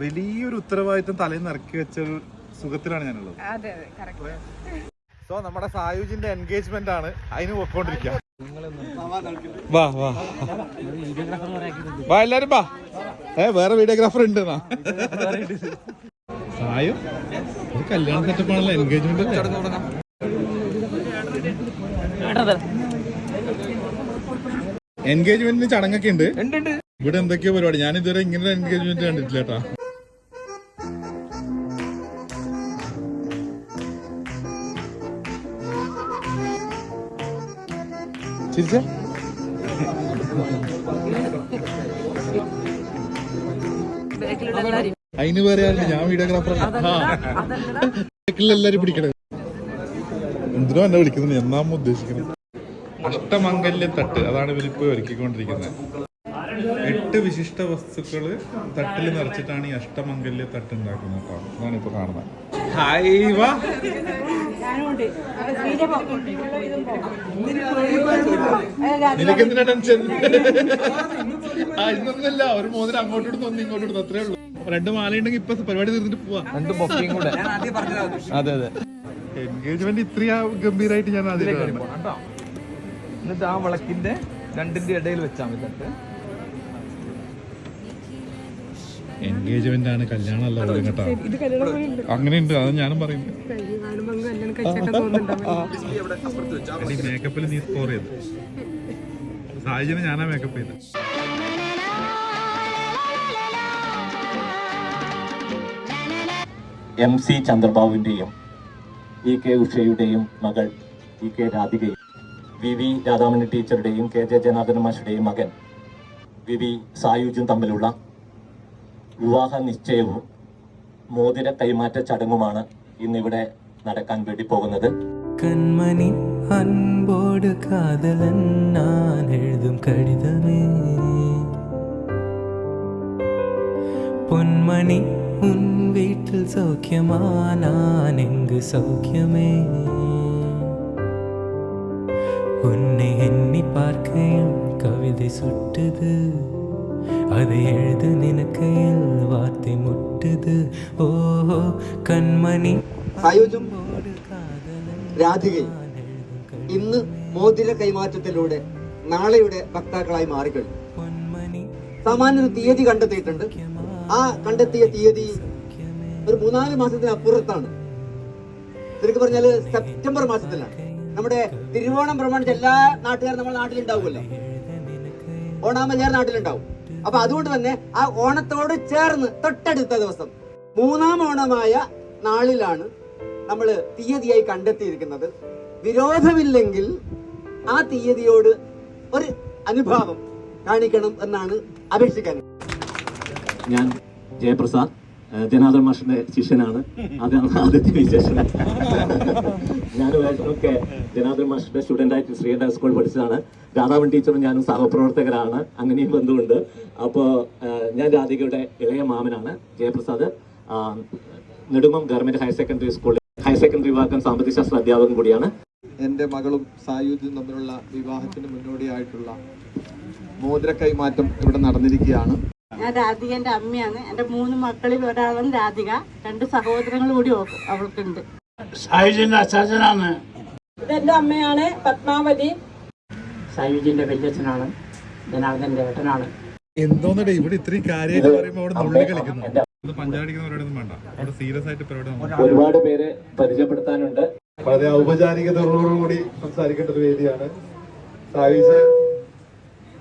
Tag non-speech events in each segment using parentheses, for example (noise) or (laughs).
വലിയൊരു ഉത്തരവാദിത്തം തലേന്ന് ഇറക്കി വെച്ച ഒരു സുഖത്തിലാണ് ഞാനുള്ളത്. അതെ അതെ കറക്റ്റ് സോ നമ്മുടെ സായുജിന്റെ എൻഗേജ്മെന്റ് ആണ് അതിന് പോയിക്കൊണ്ടിരിക്കുക. വാ വാ. വാ എല്ലാരും വാ. ഏ വേറെ വീഡിയോഗ്രാഫർ ഉണ്ട്. സായു ഒരു കല്യാണ സെറ്റപ്പ് ആണല്ലോ എൻഗേജ്മെന്റ് എൻഗേജ്മെന്റിന് ചടങ്ങൊക്കെ ഉണ്ട്. ഇവിടെ എന്തൊക്കെയോ പരിപാടി? ഞാൻ ഇതുവരെ ഇങ്ങനെ എൻഗേജ്മെന്റ് കണ്ടിട്ടില്ല കേട്ടാ. ചിരിച്ച അതിന് പറയാറില്ല ഞാൻ വീഡിയോഗ്രാഫർ എല്ലാരും പിടിക്കണേ. എന്തിനോ എന്നെ വിളിക്കുന്നുണ്ട് എന്നാമ ഉദ്ദേശിക്കുന്നത് അഷ്ടമംഗല്യ തട്ട്. അതാണ് ഇവരിപ്പോ ഒരുക്കിക്കൊണ്ടിരിക്കുന്നത്. എട്ട് വിശിഷ്ട വസ്തുക്കൾ തട്ടിൽ നിറച്ചിട്ടാണ് ഈ അഷ്ടമംഗല്യ തട്ട് ഉണ്ടാക്കുന്നത്. കേട്ടോ അതാണ് ഇപ്പൊ കാണുന്നത്. നിനക്കെന്തിനാ ടെൻഷൻ ആ ഇന്നൊന്നല്ല ഒരു മോതിരം അങ്ങോട്ട് ഇടുന്നു ഒന്ന് ഇങ്ങോട്ട് ഇടുന്നു. അത്രേ ഉള്ളൂ. രണ്ട് മാല ഉണ്ടെങ്കിൽ ഇപ്പൊ പരിപാടി തീർന്നിട്ട് പോവാ. രണ്ട് ബൊക്കയും കൂടെ. അതെ അതെ. എൻഗേജ്മെന്റ് ഇത്രയാ ഗംഭീരമായിട്ട് ഞാൻ അതിലേക്ക് എന്നിട്ട് ആ വിളക്കിന്റെ രണ്ടിന്റെ ഇടയിൽ വെച്ചാൽ മതി തട്ട് എൻഗേജ്മെന്റ് ആണ് കല്യാണം അല്ല പോലും കേട്ടോ അങ്ങനെയുണ്ട് അത് ഞാനും പറയുന്നു മേക്കപ്പിൽ നീ സ്കോർ ചെയ്തു. സാഹചര്യം ഞാനാ മേക്കപ്പ് ചെയ്ത്. എം സി ചന്ദ്രബാബുവിന്റെയും ഇ കെ ഉഷയുടെയും മകൾ ഇ കെ രാധികയും വി വി രാധാമണി ടീച്ചറുടെയും കെ ജെ ജനാർദ്ദന മാഷുടെയും മകൻ വി വി സായുജും തമ്മിലുള്ള വിവാഹ നിശ്ചയവും മോതിര കൈമാറ്റ ചടങ്ങുമാണ് ഇന്നിവിടെ നടക്കാൻ വേണ്ടി പോകുന്നത് கண்மணி அன்போடு காதலன் நான் எழுதும் கடிதமே பொன்மணி உன் வீட்டில் சௌக்கியமா நான் எங்கு சௌக்கியமே உன்னை எண்ணி பார்க்கையில் கவிதை சுட்டுது அதை எழுத நினைக்கையில் வார்த்தை முட்டுது ஓஹோ கண்மணி സായുജും காதலன் രാധികയും ഇന്ന് മോതിര കൈമാറ്റത്തിലൂടെ നാളെയുടെ ഭക്താക്കളായി മാറിക്കഴിഞ്ഞു பொன்மணி സാമാന്യ ഒരു തീയതി കണ്ടെത്തിയിട്ടുണ്ട് ആ കണ്ടെത്തിയ തീയതി ഒരു മൂന്നാല് മാസത്തിനപ്പുറത്താണ് ശരിക്കും പറഞ്ഞാല് സെപ്റ്റംബർ മാസത്തിലാണ് നമ്മുടെ തിരുവോണം പ്രമാണിച്ച് എല്ലാ നാട്ടുകാരും നമ്മുടെ നാട്ടിലുണ്ടാവുമല്ലോ ഓണാമല്ലാർ നാട്ടിലുണ്ടാവും അപ്പൊ അതുകൊണ്ട് തന്നെ ആ ഓണത്തോട് ചേർന്ന് തൊട്ടടുത്ത ദിവസം മൂന്നാം ഓണമായ നാളിലാണ് നമ്മൾ തീയതിയായി കണ്ടെത്തിയിരിക്കുന്നത്. വിരോധമില്ലെങ്കിൽ ആ തീയതിയോട് ഒരു അനുഭാവം കാണിക്കണം എന്നാണ് അപേക്ഷിക്കാൻ. ഞാൻ ജയപ്രസാദ് ജനാർദ്ദൻ മാഷിന്റെ ശിഷ്യനാണ്. അതാണ് ആദ്യത്തെ വിശേഷം ഞാനുമായിട്ടൊക്കെ ജനാർദ്ദൻ മാഷിന്റെ സ്റ്റുഡന്റ് ആയിട്ട് ശ്രീകണ്ഠ സ്കൂൾ പഠിച്ചതാണ്. രാധാമൻ ടീച്ചറും ഞാനും സഹപ്രവർത്തകരാണ്. അങ്ങനെയും ബന്ധമുണ്ട്. അപ്പോ ഞാൻ രാധികയുടെ ഇളയ മാമനാണ് Jayaprasad. Nedumam government higher secondary സ്കൂളിൽ ഹയർ സെക്കൻഡറി വിഭാഗം സാമ്പത്തിക ശാസ്ത്ര അധ്യാപകൻ കൂടിയാണ്. എന്റെ മകളും സായുജ്യം തമ്മിലുള്ള വിവാഹത്തിന് മുന്നോടിയായിട്ടുള്ള മോതിര കൈമാറ്റം ഇവിടെ നടന്നിരിക്കുകയാണ്. ഞാൻ രാധികന്റെ അമ്മയാണ്. എന്റെ മൂന്ന് മക്കളിൽ ഒരാളാണ് രാധിക. രണ്ട് സഹോദരങ്ങളും കൂടി അവ- അവൾക്കുണ്ട് ഇതെന്റെ അമ്മയാണ് പത്മാവതി. സായുജിന്റെ വല്യച്ഛനാണ് ജനാർദ്ദന്റെ ഏട്ടനാണ്. എന്തോന്നടേ ഇവിടെ ഇത്രയും കാര്യമായിട്ട് പറയുമ്പോ അവിടെ നുള്ളി കളിക്കുന്നു. ഇത് പഞ്ചാടിക്കുന്ന പരിപാടിയൊന്നും വേണ്ട. അവിടെ സീരിയസ് ആയിട്ട് പരിപാടി നോക്കാം. ഒരുപാട് പേരെ പരിചയപ്പെടുത്താനുണ്ട്. വളരെ ഔപചാരികതയോടുകൂടി സംസാരിക്കേണ്ട ഒരു വേദിയാണ്. സായുജ്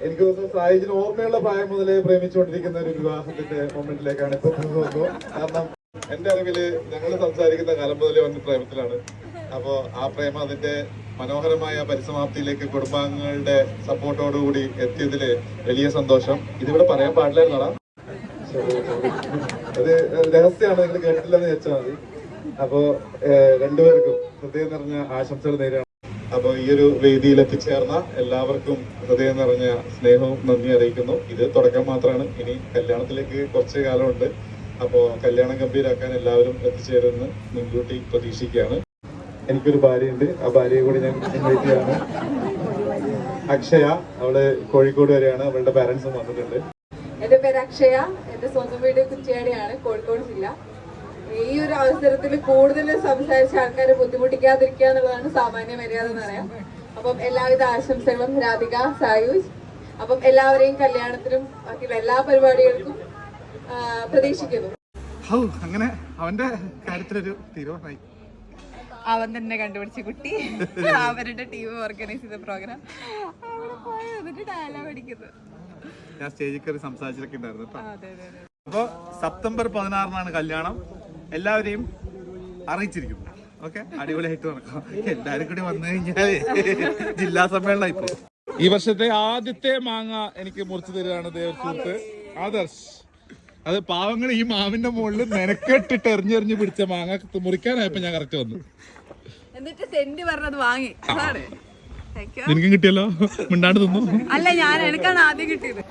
എനിക്ക് തോന്നുന്നു സായുജിന് ഓർമ്മയുള്ള പ്രായം മുതലേ പ്രേമിച്ചുകൊണ്ടിരിക്കുന്ന ഒരു വിവാഹത്തിന്റെ മൊമെന്റിലേക്കാണ് ഇപ്പൊ തോന്നുന്നു കാരണം എന്റെ അറിവിൽ ഞങ്ങൾ സംസാരിക്കുന്ന കാലം മുതലേ വന്ന പ്രേമത്തിലാണ്. അപ്പോ ആ പ്രേമം അതിന്റെ മനോഹരമായ പരിസമാപ്തിയിലേക്ക് കുടുംബാംഗങ്ങളുടെ സപ്പോർട്ടോടുകൂടി എത്തിയതിൽ വലിയ സന്തോഷം. ഇതിവിടെ പറയാൻ പാടില്ലായിരുന്നടാ. അത് രഹസ്യമാണ് നിങ്ങൾ കേട്ടില്ലെന്ന് വെച്ചാൽ മതി. അപ്പോ ഏഹ്, രണ്ടുപേർക്കും ഹൃദയം നിറഞ്ഞ ആശംസകൾ നേരാണ് അപ്പൊ ഈ ഒരു വേദിയിൽ എത്തിച്ചേർന്ന എല്ലാവർക്കും ഹൃദയം നിറഞ്ഞ സ്നേഹവും നന്ദി അറിയിക്കുന്നു. ഇത് തുടക്കം മാത്രമാണ്. ഇനി കല്യാണത്തിലേക്ക് കുറച്ച് കാലമുണ്ട്. അപ്പോ കല്യാണം ഗംഭീരാക്കാൻ എല്ലാവരും എത്തിച്ചേരുമെന്ന് മുൻകൂട്ടി പ്രതീക്ഷിക്കുകയാണ്. എനിക്കൊരു ഭാര്യയുണ്ട്. ആ ഭാര്യയെ കൂടി ഞാൻ ഇൻവൈറ്റ് അക്ഷയ അവൾ കോഴിക്കോട് വരെയാണ്. അവളുടെ പാരന്റ്സും വന്നിട്ടുണ്ട്. എന്റെ പേര് അക്ഷയ. എന്റെ സ്വന്തം വീട് കുറ്റിയാടിയാണ് കോഴിക്കോട് ജില്ല. ഈ ഒരു അവസരത്തിൽ കൂടുതൽ സംസാരിച്ച ആൾക്കാരെ ബുദ്ധിമുട്ടിക്കാതിരിക്കുക എന്നുള്ളതാണ് സാമാന്യ മര്യാദ എന്ന് പറയാം. അപ്പം എല്ലാവിധ ആശംസകളും രാധിക സായുജ്. അപ്പം എല്ലാവരെയും കല്യാണത്തിനും ബാക്കിയുള്ള എല്ലാ പരിപാടികൾക്കും പ്രതീക്ഷിക്കുന്നു. ഹൗ അങ്ങനെ അവന്റെ കാര്യത്തിലൊരു തീരുമാനമായി. അവൻ തന്നെ കണ്ടുപിടിച്ച കുട്ടി. അവരുടെ ടീം ഓർഗനൈസ് ചെയ്ത പ്രോഗ്രാം എന്നിട്ട് ഡയലോഗ് അടിക്കുന്നു. ഞാൻ സ്റ്റേജിൽ കയറി സംസാരിച്ചിട്ടൊക്കെ ഉണ്ടായിരുന്നു കേട്ടോ. അതെ അതെ അതെ. അപ്പോൾ സെപ്റ്റംബർ പതിനാറിനാണ് കല്യാണം. എല്ലാവരെയും അറിയിച്ചിരിക്കുന്നു. ഓക്കെ? അടിപൊളിയായിട്ട് നടക്കാം. എല്ലാവരും കൂടി വന്നു കഴിഞ്ഞാൽ ജില്ലാ സമ്മേളനം ഇപ്പൊ ഈ വർഷത്തെ ആദ്യത്തെ മാങ്ങ എനിക്ക് മുറിച്ചു തരികയാണ് ദേവസ്വത്ത് ആദർശ്. അത് പാവങ്ങൾ ഈ മാവിന്റെ മുകളിൽ മെനക്കെട്ടിട്ട് എറിഞ്ഞെറിഞ്ഞ് പിടിച്ച മാങ്ങ മുറിക്കാനായപ്പോ ഞാൻ കറക്റ്റ് വന്നു. എന്നിട്ട് സെന്റ് പറഞ്ഞത് വാങ്ങി. അതാണ്. നിനക്കും കിട്ടിയല്ലോ. മിണ്ടാണ്ട് തിന്നു. അല്ല ഞാൻ എനിക്കാണ് ആദ്യം കിട്ടിയത്.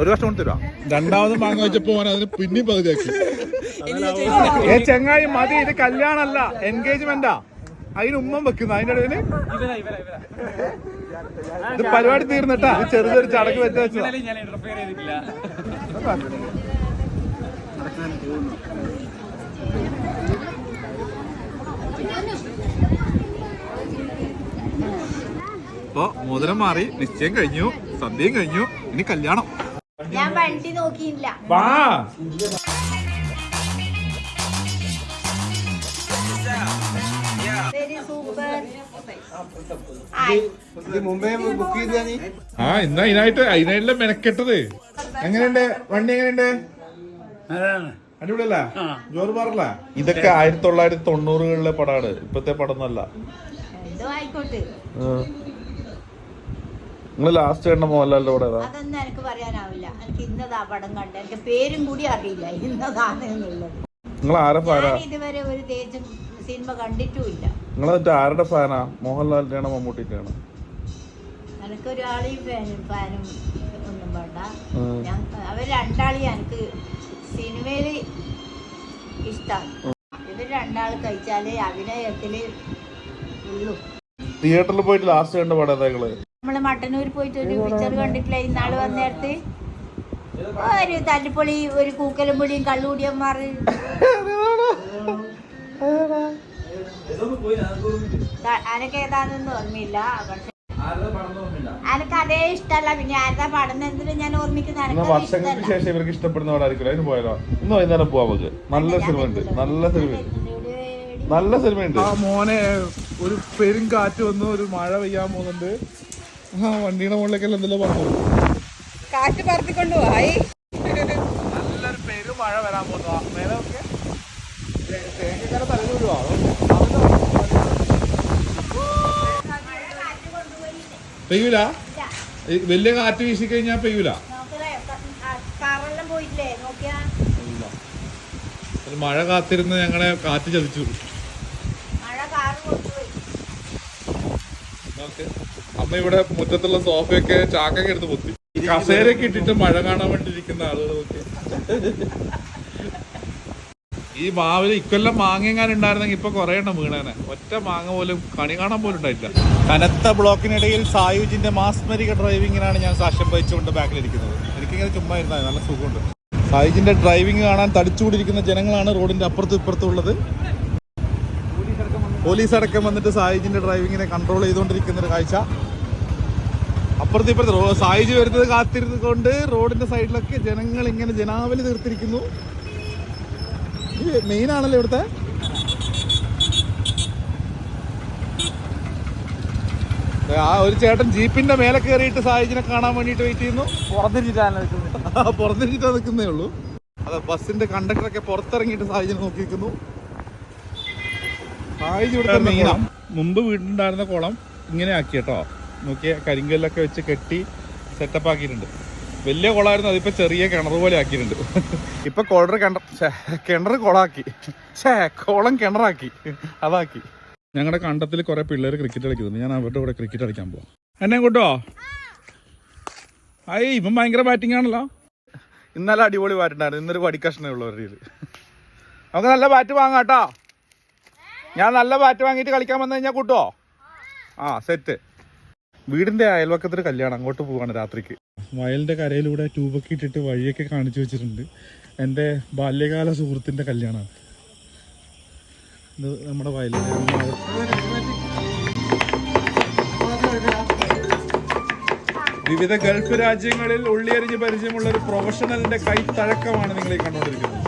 ഒരു വർഷം കൊണ്ട് തരുവാ? രണ്ടാമത് മാങ്ങ വെച്ചപ്പോ അതിന് പിന്നെയും പകുതിയാക്കി. ഏ ചെങ്ങായി മതി ഇത് കല്യാണല്ല. എൻഗേജ്മെന്റാ അതിന് ഉമ്മം വെക്കുന്നു. അതിന്റെ ഇടയിൽ ഇത് പരിപാടി തീർന്നിട്ടാ? ചെറുതൊരു ചടക്ക് വെച്ച അപ്പൊ മോതിരം മാറി നിശ്ചയം കഴിഞ്ഞു സന്ധ്യയും കഴിഞ്ഞു ഇനി കല്യാണം. ഞാൻ വണ്ടി നോക്കിയില്ല. വാ. സൂപ്പർ. ആ ഇന്ന് അതിനായിട്ട് മെനക്കെട്ടത്. എങ്ങനെയുണ്ട്? വണ്ടി എങ്ങനെയുണ്ട്? അടിപൊളിയല്ല? ജോറ് പറല്ല? ഇതൊക്കെ ആയിരത്തി തൊള്ളായിരത്തി തൊണ്ണൂറുകളിലെ പടമാണ്. ഇപ്പത്തെ പടമൊന്നല്ല. എന്തോ നിങ്ങൾ നിങ്ങൾ ലാസ്റ്റ് കണ്ട മോഹൻലാലിന്റെ പടം ഏതാ? അതൊന്നും എനിക്ക് പറയാനാവില്ല. എനിക്ക് ഇന്നതാ പടം കണ്ട. എനിക്ക് പേരും കൂടി അറിയില്ല. ഇന്നതാണ് എന്നുള്ളത് നിങ്ങൾ ആരെ പാടാ ഇതുവരെ ഒരു തേജും സിനിമ കണ്ടിട്ടുമില്ല. നിങ്ങൾ എന്നിട്ട് ആരുടെ ഫാനാ? മോഹൻലാലിന്റെയാണോ മമ്മൂട്ടിന്റെയാണോ? മമ്മൂട്ടിന്റെ ആണോ എനിക്കൊരാളെയും ഫാനും ഫാനും ഒന്നും വേണ്ട. ഞാൻ അവർ രണ്ടാളെയും എനിക്ക് സിനിമയിൽ ഇഷ്ടമാണ് ഇവർ രണ്ടാൾ കഴിച്ചാലേ അഭിനയത്തിൽ ഉള്ളൂ. തിയേറ്ററിൽ പോയിട്ട് ലാസ്റ്റ് കണ്ട പടം ഏതാ നമ്മൾ മട്ടന്നൂർ പോയിട്ട് ഒരു പിക്ചർ കണ്ടിട്ടില്ല? ഇന്നാൾ വന്നേരത്ത് ഒരു തല്ലിപ്പൊളി ഒരു കൂക്കലും പൊളിയും കള്ളുകൂടിയന്മാർ അനക്ക് ഏതാണെന്ന് ഓർമ്മയില്ല. പക്ഷെ അനക്ക് അതേ ഇഷ്ടല്ല പിന്നെ ആരുടെ പടം എന്തിനും ഞാൻ ഓർമ്മിക്കുന്ന വർഷങ്ങൾക്ക് ശേഷം ഇവർക്ക് ഇഷ്ടപ്പെടുന്ന പടമായിരിക്കും അതിന് പോയാലോ? ഇന്ന് വൈകുന്നേരം പോവാ നമുക്ക്. നല്ല സിനിമ ഉണ്ട്. നല്ല സിനിമ നല്ല സിനിമയുണ്ട് ആ മോനെ ഒരു പെരും കാറ്റ് വന്നു ഒരു മഴ പെയ്യാൻ പോകുന്നുണ്ട്. ആ വണ്ടിയുടെ മുകളിലേക്കല്ല എന്തെല്ലാം പറഞ്ഞു. കാറ്റ് പറത്തിക്കൊണ്ടുപോയി പോയി. നല്ലൊരു പെരുമഴ വരാൻ പോകുന്നു. പെയ്യൂല? വലിയ കാറ്റ് വീശി കഴിഞ്ഞാൽ പെയ്യൂല മഴ കാത്തിരുന്ന് ഞങ്ങളെ കാറ്റ് ചതിച്ചു. അമ്മ ഇവിടെ മുറ്റത്തുള്ള സോഫയൊക്കെ ചാക്കൊക്കെ എടുത്ത് പൊത്തി. കസേരയൊക്കെ ഇട്ടിട്ട് മഴ കാണാൻ വേണ്ടിയിരിക്കുന്ന ആളുകൾ നോക്കി ഈ മാവിൽ ഇക്കൊല്ലം മാങ്ങിങ്ങാൻ ഉണ്ടായിരുന്നെങ്കിൽ ഇപ്പൊ കുറെ എണ്ണം വീണേനെ. ഒറ്റ മാങ്ങ പോലും കണി കാണാൻ പോലും ഉണ്ടായില്ല കനത്ത ബ്ലോക്കിനിടയിൽ സായുജിന്റെ മാസ്മരിക ഡ്രൈവിങ്ങിനാണ് ഞാൻ സാക്ഷ്യം വഹിച്ചുകൊണ്ട് ബാക്കിലിരിക്കുന്നത്. എനിക്കിങ്ങനെ ചുമ്മാ ഇരുന്നാൽ നല്ല സുഖമുണ്ട്. സായുജിന്റെ ഡ്രൈവിംഗ് കാണാൻ തടിച്ചുകൂടിയിരിക്കുന്ന ജനങ്ങളാണ് റോഡിന്റെ അപ്പുറത്തും ഇപ്പുറത്തും ഉള്ളത്. പോലീസ് അടക്കം വന്നിട്ട് സായുജിന്റെ ഡ്രൈവിങ്ങിനെ കൺട്രോൾ ചെയ്തുകൊണ്ടിരിക്കുന്ന ഒരു കാഴ്ച. അപ്പുറത്ത് ഇപ്പുറത്ത് സായുജ് വരുന്നത് കാത്തിരുന്നുകൊണ്ട് റോഡിന്റെ സൈഡിലൊക്കെ ജനങ്ങൾ ഇങ്ങനെ ജനാവലി തീർത്തിരിക്കുന്നു. മെയിൻ ആണല്ലോ ഇവിടുത്തെ? ആ ഒരു ചേട്ടൻ ജീപ്പിന്റെ മേലെ കയറിയിട്ട് സായിജിനെ കാണാൻ വേണ്ടിയിട്ട് വെയിറ്റ് ചെയ്യുന്നു. പുറത്തിരിക്കാൻ (laughs) പുറത്തിരിച്ചിട്ടാ നിൽക്കുന്നേ ഉള്ളൂ. അതെ ബസ്സിന്റെ കണ്ടക്ടറൊക്കെ പുറത്തിറങ്ങിയിട്ട് സായിജിനെ നോക്കിയിരിക്കുന്നു. സായിജ് സായുജ് ഇവിടുത്തെ മെയിനാണ് മുമ്പ് വീട്ടിലുണ്ടായിരുന്ന കുളം ഇങ്ങനെ ആക്കി കേട്ടോ. നോക്കിയ കരിങ്കല്ലൊക്കെ വെച്ച് കെട്ടി സെറ്റപ്പ് ആക്കിയിട്ടുണ്ട്. വലിയ കുളമായിരുന്നു. അതിപ്പോ ചെറിയ കിണർ പോലെ ആക്കിയിട്ടുണ്ട്. ഇപ്പൊ കോളർ കിണർ കിണർ കുളാക്കി ഛേ കുളം കിണറാക്കി. അതാക്കി. ഞങ്ങളുടെ കണ്ടത്തിൽ കുറെ പിള്ളേർ ക്രിക്കറ്റ് കളിക്കുന്നുണ്ട്. ഞാൻ അവരുടെ കൂടെ ക്രിക്കറ്റ് കളിക്കാൻ പോവാം. എന്നെ കൂട്ടോ അയ്യ ഇപ്പം ഭയങ്കര ബാറ്റിംഗ് ആണല്ലോ. ഇന്നലെ അടിപൊളി ബാറ്റുണ്ടായിരുന്നു ഇന്നൊരു പടിക്കഷ്ണേ ഉള്ളൂ അവരുടെ. നമുക്ക് നല്ല ബാറ്റ് വാങ്ങാം കേട്ടോ. ഞാൻ നല്ല ബാറ്റ് വാങ്ങിയിട്ട് കളിക്കാൻ വന്നു കഴിഞ്ഞാൽ കൂട്ടോ? ആ സെറ്റ് വീടിന്റെ അയൽവക്കത്തൊരു കല്യാണം അങ്ങോട്ട് പോവാണ് രാത്രിക്ക്. വയലിന്റെ കരയിലൂടെ ട്യൂബൊക്കെ ഇട്ടിട്ട് വഴിയൊക്കെ കാണിച്ചു വെച്ചിട്ടുണ്ട്. എന്റെ ബാല്യകാല സുഹൃത്തിന്റെ കല്യാണമാണ്. ഇത് നമ്മുടെ വയലിലെ വിവിധ ഗൾഫ് രാജ്യങ്ങളിൽ ഉള്ളിയറിഞ്ഞ് പരിചയമുള്ള ഒരു പ്രൊഫഷണലിന്റെ കൈത്തഴക്കമാണ് നിങ്ങൾ ഈ കണ്ടുകൊണ്ടിരിക്കുന്നത്.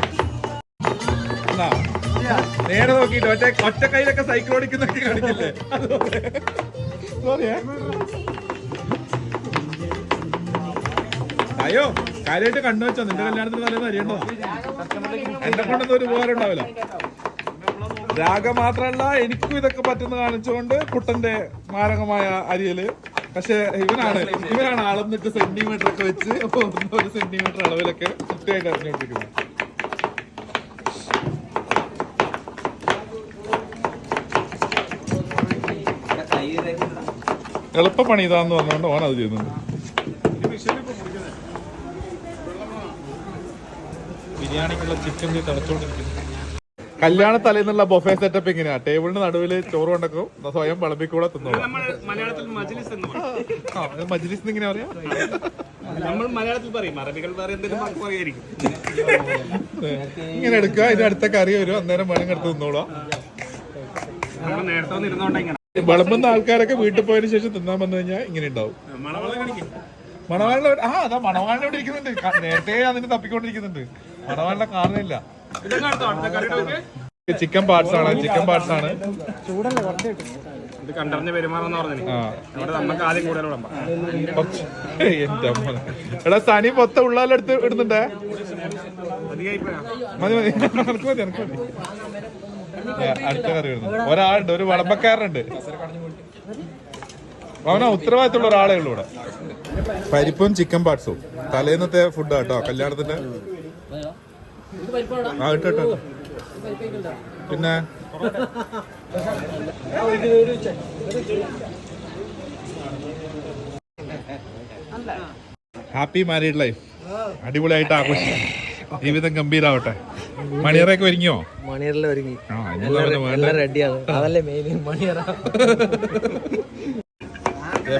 നേരെ നോക്കിയിട്ട് ഒറ്റ ഒറ്റ കയ്യിലൊക്കെ സൈക്കിൾ ഓടിക്കുന്നൊക്കെ കാണിക്കില്ലേ സോറിയേ അയ്യോ കാര്യമായിട്ട് കണ്ണു വെച്ചോ. നിന്റെ കല്യാണത്തിന് തലേന്ന് അറിയണ്ടോ എന്നെ കൊണ്ടൊന്നും ഒരു ഉപകാരം ഉണ്ടാവില്ല. രാഗ മാത്രല്ല എനിക്കും ഇതൊക്കെ പറ്റുന്ന കാണിച്ചുകൊണ്ട് കുട്ടന്റെ മാരകമായ അരിയൽ. പക്ഷെ ഇവനാണ് ഇവനാണ് അളന്നിട്ട് സെന്റിമീറ്റർ ഒക്കെ വെച്ച് ഒരു സെന്റിമീറ്റർ അളവിലൊക്കെ കൃത്യമായിട്ട് അറിഞ്ഞുകൊണ്ടിരിക്കുന്നത് എളുപ്പ പണി ഇതാന്ന് പറഞ്ഞുകൊണ്ട് ഓൻ അത് ചെയ്യുന്നുണ്ട്. ബിരിയാണിക്കുള്ള ചിക്കൻ തിളച്ചോണ്ടിരിക്കുന്നു. കല്യാണ തലേന്നുള്ള ബൊഫേ സെറ്റപ്പ് ഇങ്ങനെയാ ടേബിളിന് നടുവിൽ ചോറ് കൊണ്ടക്കും സ്വയം വിളമ്പിക്കൂടെ തിന്നോളൂ. മലയാളത്തിൽ മജ്ലിസ് എന്ന് പറയും. ആ, മജ്ലിസ് ഇങ്ങനെ പറയാ? നമ്മൾ മലയാളത്തിൽ പറയും അറബികൾ ഇങ്ങനെ എടുക്കുക ഇതിന്റെ അടുത്ത കറി വരും അന്നേരം വേണമെങ്കിൽ എടുത്ത് തിന്നോളാം. വിളമ്പുന്ന ആൾക്കാരൊക്കെ വീട്ടിൽ പോയതിനു ശേഷം തിന്നാൻ വന്നു കഴിഞ്ഞാൽ ഇങ്ങനെ ഉണ്ടാവും. മണവാളിന്റെ ആ അതാ മണവാളിനെ ഇരിക്കുന്നുണ്ട്. നേരത്തെ അതിന് തപ്പിക്കൊണ്ടിരിക്കുന്നുണ്ട്. മണവാളിനെ കാണുന്നില്ല ചിക്കൻ പാർട്സ് ആണ് ചിക്കൻ പാർട്സ് ആണ്. ഇത് കണ്ടറിഞ്ഞ് പെരുമാറെന്ന് പറഞ്ഞു അവിടെ നമുക്ക് ആദ്യം കൂടുതൽ. എടാ സനി പൊത്ത ഉള്ളാലെടുത്ത് ഇടുന്നുണ്ടേ? മതി മതി. എനിക്ക് മതി എനിക്ക് മതി. അടുത്ത കറി വരുന്നു. ഒരാളുണ്ട് ഒരു വളമ്പക്കാരനുണ്ട്. അവനാ ഉത്തരവാദിത്തമുള്ള ഒരാളേ ഉള്ളൂ ഇവിടെ. പരിപ്പും ചിക്കൻ പാർട്സും. തലേന്നത്തെ ഫുഡ് കേട്ടോ കല്യാണത്തിന്റെ? പിന്നെ? ഹാപ്പി മാരീഡ് ലൈഫ് അടിപൊളിയായിട്ട് ആഘോഷിക്കാം ജീവിതം ഗംഭീരാവട്ടെ. മണിയറയൊക്കെ ഒരുങ്ങിയോ? മണിയറെല്ലാം ഒരുങ്ങി. റെഡിയാണ് അതല്ലേ മെയിൻ മണിയറ.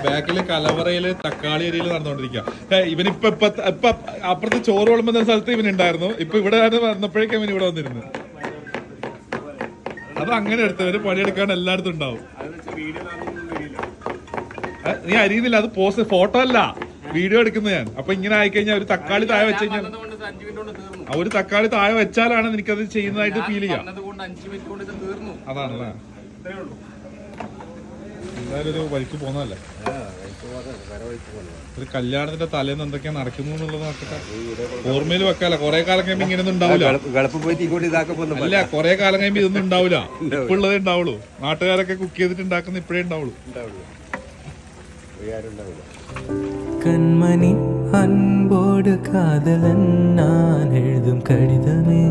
ബാക്കിൽ കലവറയിൽ തക്കാളി അരിയിൽ നടന്നുകൊണ്ടിരിക്കുക ഇവൻ ഇപ്പൊ ഇപ്പൊ അപ്പുറത്ത് ചോറ് വിളമ്പുന്ന സ്ഥലത്ത് ഇവൻ ഉണ്ടായിരുന്നു. ഇപ്പൊ ഇവിടെ വന്നപ്പോഴേക്കും ഇവൻ ഇവിടെ വന്നിരുന്നു. അത് അങ്ങനെ എടുത്തവര് പണിയെടുക്കാൻ എല്ലായിടത്തും ഉണ്ടാവും. നീ അറിയുന്നില്ല അത് പോസ്റ്റ് ഫോട്ടോ അല്ല. വീഡിയോ എടുക്കുന്ന ഞാൻ. അപ്പൊ ഇങ്ങനെ ആയിക്കഴിഞ്ഞാൽ ഒരു തക്കാളി താഴെ വെച്ച് കഴിഞ്ഞാൽ ഒരു തക്കാളി താഴെ വെച്ചാലാണ് എനിക്കത് ചെയ്യുന്നതായിട്ട് ഫീൽ ചെയ്യാം. അതാണല്ലേ അഞ്ചു മിനിറ്റ് കൊണ്ട് ഇത് തീർന്നു അതാണല്ലേ എന്തായാലും വഴിക്ക് പോകുന്നതല്ലേ? ഒരു കല്യാണത്തിന്റെ തലേന്ന് എന്തൊക്കെയാ നടക്കുന്നു എന്നുള്ളത് ഓർമ്മയിൽ വെക്കാല. കുറെ കാലം കഴിയുമ്പോ ഇങ്ങനെയൊന്നും ഉണ്ടാവില്ല അല്ല കാലം കഴിയുമ്പോ ഇതൊന്നും ഉണ്ടാവില്ല (laughs) ഇപ്പുള്ളതേ ഉണ്ടാവുള്ളൂ. നാട്ടുകാരൊക്കെ കുക്ക് ചെയ്തിട്ട് ഉണ്ടാക്കുന്ന ഇപ്പഴേ ഉണ്ടാവുള്ളൂ. കൺമണി അൻപോട് കാതലൻ ഞാൻ എഴുതും കടിതമേ